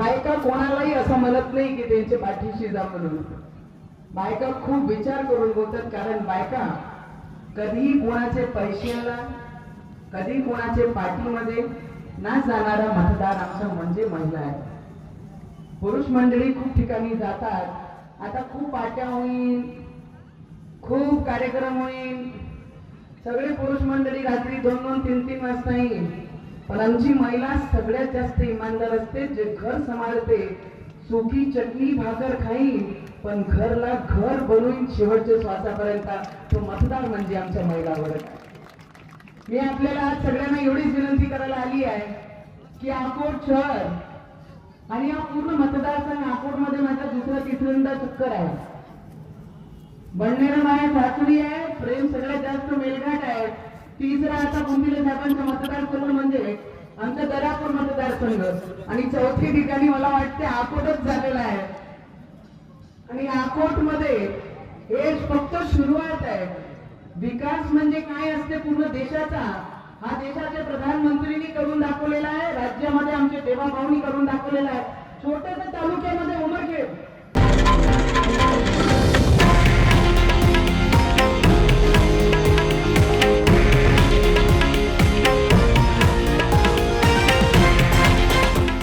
बायका कोणालाही असं म्हणत नाही की त्यांच्या पाठीशी जा म्हणून. बायका खूप विचार करून बोलतात कारण बायका कधी कोणाचे पैशाला कधी कोणाचे पाठीमध्ये ना जाणारा मतदार आमचा म्हणजे महिला आहे. पुरुष मंडळी खूप ठिकाणी जातात. आता खूप पाट्या होईल खूप कार्यक्रम होईल सगळे पुरुष मंडळी रात्री दोन दोन तीन तीन वाजता येईल. पण आमची महिला सगळ्यात जास्त इमानदार असते जे घर सांभाळते. सुकी चटणी भाकर खाईन पण घरला घर बनवून शेवटच्या श्वासापर्यंत तो मतदार म्हणजे आमच्या महिला वर्ग मी आपल्याला आज सगळ्यांना एवढीच विनंती करायला आली आहे की अकोट शहर आणि या पूर्ण मतदारसंघ अकोटमध्ये माझा दुसरा तिसऱ्यांदा चक्कर आहे. बडनेर माझ्या सासरी आहे प्रेम सगळ्यात जास्त मेलघाट आहे. तिसरा आता कुंभिले साहेबांचा मतदारसंघ म्हणजे आमचा दरापूर मतदारसंघ आणि चौथी ठिकाणी मला वाटते आकोटच झालेला आहे. आणि आकोटमध्ये हे फक्त सुरुवात आहे. विकास म्हणजे काय असते पूर्ण देशाचा? हा देशाच्या प्रधानमंत्रीनी करून दाखवलेला आहे. राज्यामध्ये आमचे देवाभाऊनी करून दाखवलेला आहे. छोट्याशा तालुक्यामध्ये उमरखेड.